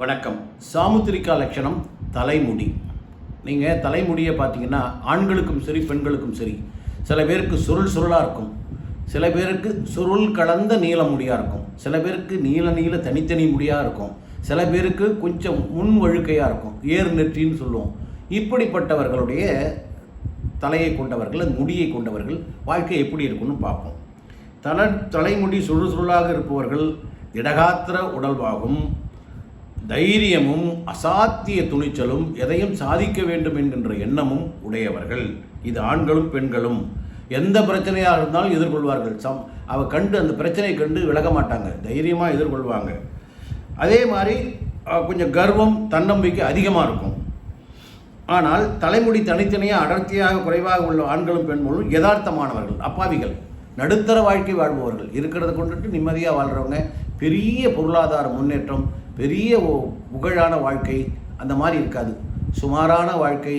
வணக்கம். சாமுத்திரிகா லட்சணம் தலைமுடி. நீங்கள் தலைமுடியை பார்த்தீங்கன்னா ஆண்களுக்கும் சரி பெண்களுக்கும் சரி சில பேருக்கு சுருள் சுருளாக இருக்கும். சில பேருக்கு சுருள் கலந்த நீல முடியாக இருக்கும். சில பேருக்கு நீல நீல தனித்தனி முடியாக இருக்கும். சில பேருக்கு கொஞ்சம் முன் வழுக்கையாக இருக்கும். ஏர் நெற்றின்னு சொல்லுவோம். இப்படிப்பட்டவர்களுடைய தலையை கொண்டவர்கள் அந்த முடியை கொண்டவர்கள் வாழ்க்கை எப்படி இருக்குன்னு பார்ப்போம். தல தலைமுடி சுருள் சுருளாக இருப்பவர்கள் இடகாத்திர உடல்வாகும். தைரியமும் அசாத்திய துணிச்சலும் எதையும் சாதிக்க வேண்டும் என்கின்ற எண்ணமும் உடையவர்கள். இது ஆண்களும் பெண்களும். எந்த பிரச்சனையாக இருந்தாலும் எதிர்கொள்வார்கள். சம் அவ கண்டு அந்த பிரச்சனையை கண்டு விலக மாட்டாங்க. தைரியமாக எதிர்கொள்வாங்க. அதே மாதிரி கொஞ்சம் கர்வம் தன்னம்பிக்கை அதிகமாக இருக்கும். ஆனால் தலைமுடி தனித்தனியாக அடர்த்தியாக குறைவாக உள்ள ஆண்களும் பெண்களும் யதார்த்தமானவர்கள் அப்பாவிகள். நடுத்தர வாழ்க்கை வாழ்பவர்கள். இருக்கிறத கொண்டுட்டு நிம்மதியாக வாழ்கிறவங்க பெரிய பொருளாதார முன்னேற்றம் பெரிய புகழான வாழ்க்கை அந்த மாதிரி இருக்காது. சுமாரான வாழ்க்கை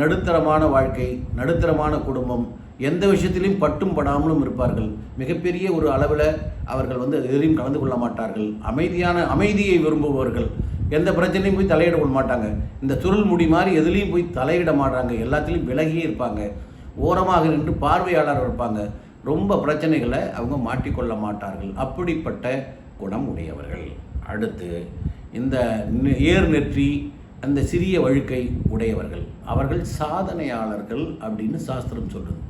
நடுத்தரமான வாழ்க்கை நடுத்தரமான குடும்பம் எந்த விஷயத்திலையும் பட்டும் படாமலும் இருப்பார்கள். மிகப்பெரிய ஒரு அளவில் அவர்கள் வந்து எதிலையும் கலந்து கொள்ள மாட்டார்கள். அமைதியான அமைதியை விரும்புபவர்கள். எந்த பிரச்சனையும் போய் தலையிட கொள்ள மாட்டாங்க. இந்த சுருள் முடி மாதிரி எதுலேயும் போய் தலையிட மாட்டாங்க. எல்லாத்துலேயும் விலகியே இருப்பாங்க. ஓரமாக நின்று பார்வையாளர் இருப்பாங்க. ரொம்ப பிரச்சனைகளை அவங்க மாட்டிக்கொள்ள மாட்டார்கள். அப்படிப்பட்ட குணம் உடையவர்கள். அடுத்து இந்த ஏர் நெற்றி அந்த சிறிய வழுக்கை உடையவர்கள். அவர்கள் சாதனையாளர்கள் அப்படின்னு சாஸ்திரம் சொல்லுது.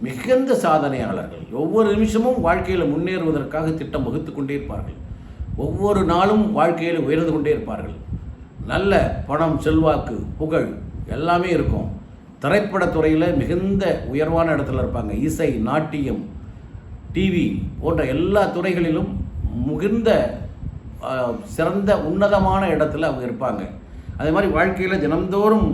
மிகுந்த சாதனையாளர்கள். ஒவ்வொரு நிமிஷமும் வாழ்க்கையில் முன்னேறுவதற்காக திட்டம் வகுத்து கொண்டே இருப்பார்கள். ஒவ்வொரு நாளும் வாழ்க்கையில் உயர்ந்து கொண்டே இருப்பார்கள். நல்ல பணம் செல்வாக்கு புகழ் எல்லாமே இருக்கும். திரைப்படத்துறையில் மிகுந்த உயர்வான இடத்துல இருப்பாங்க. இசை நாட்டியம் டிவி போன்ற எல்லா துறைகளிலும் மிகுந்த சிறந்த உன்னதமான இடத்துல அவங்க இருப்பாங்க. அதே மாதிரி வாழ்க்கையில் தினந்தோறும்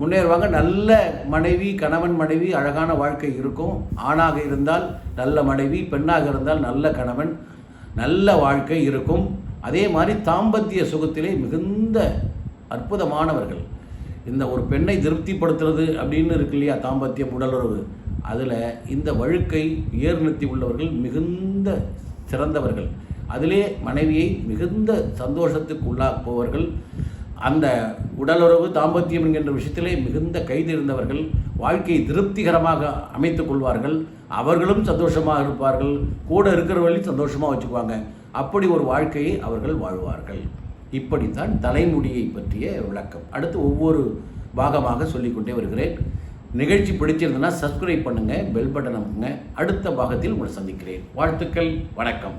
முன்னேறுவாங்க. நல்ல மனைவி கணவன் மனைவி அழகான வாழ்க்கை இருக்கும். ஆணாக இருந்தால் நல்ல மனைவி பெண்ணாக இருந்தால் நல்ல கணவன் நல்ல வாழ்க்கை இருக்கும். அதே மாதிரி தாம்பத்திய சுகத்திலே மிகுந்த அற்புதமானவர்கள். இந்த ஒரு பெண்ணை திருப்திப்படுத்துறது அப்படின்னு இருக்கு இல்லையா தாம்பத்தியம் உடலுறவு. அதில் இந்த வழுக்கை ஏர்நிறுத்தி உள்ளவர்கள் மிகுந்த சிறந்தவர்கள். அதிலே மனைவியை மிகுந்த சந்தோஷத்துக்கு உள்ளாக்குபவர்கள் அந்த உடலுறவு தாம்பத்தியம் என்கின்ற விஷயத்திலே மிகுந்த கைதெறிந்தவர்கள் வாழ்க்கையை திருப்திகரமாக அமைத்துக் கொள்வார்கள். அவர்களும் சந்தோஷமாக இருப்பார்கள். கூட இருக்கிறவர்களையும் சந்தோஷமாக வச்சுக்குவாங்க. அப்படி ஒரு வாழ்க்கையை அவர்கள் வாழ்வார்கள். இப்படித்தான் தலைமுடியை பற்றிய விளக்கம். அடுத்து ஒவ்வொரு பாகமாக சொல்லிக்கொண்டே வருகிறேன். நிகழ்ச்சி பிடிச்சிருந்தனா சப்ஸ்கிரைப் பண்ணுங்கள் பெல் பட்டன் அமுக்குங்க. அடுத்த பாகத்தில் உங்களை சந்திக்கிறேன். வாழ்த்துக்கள் வணக்கம்.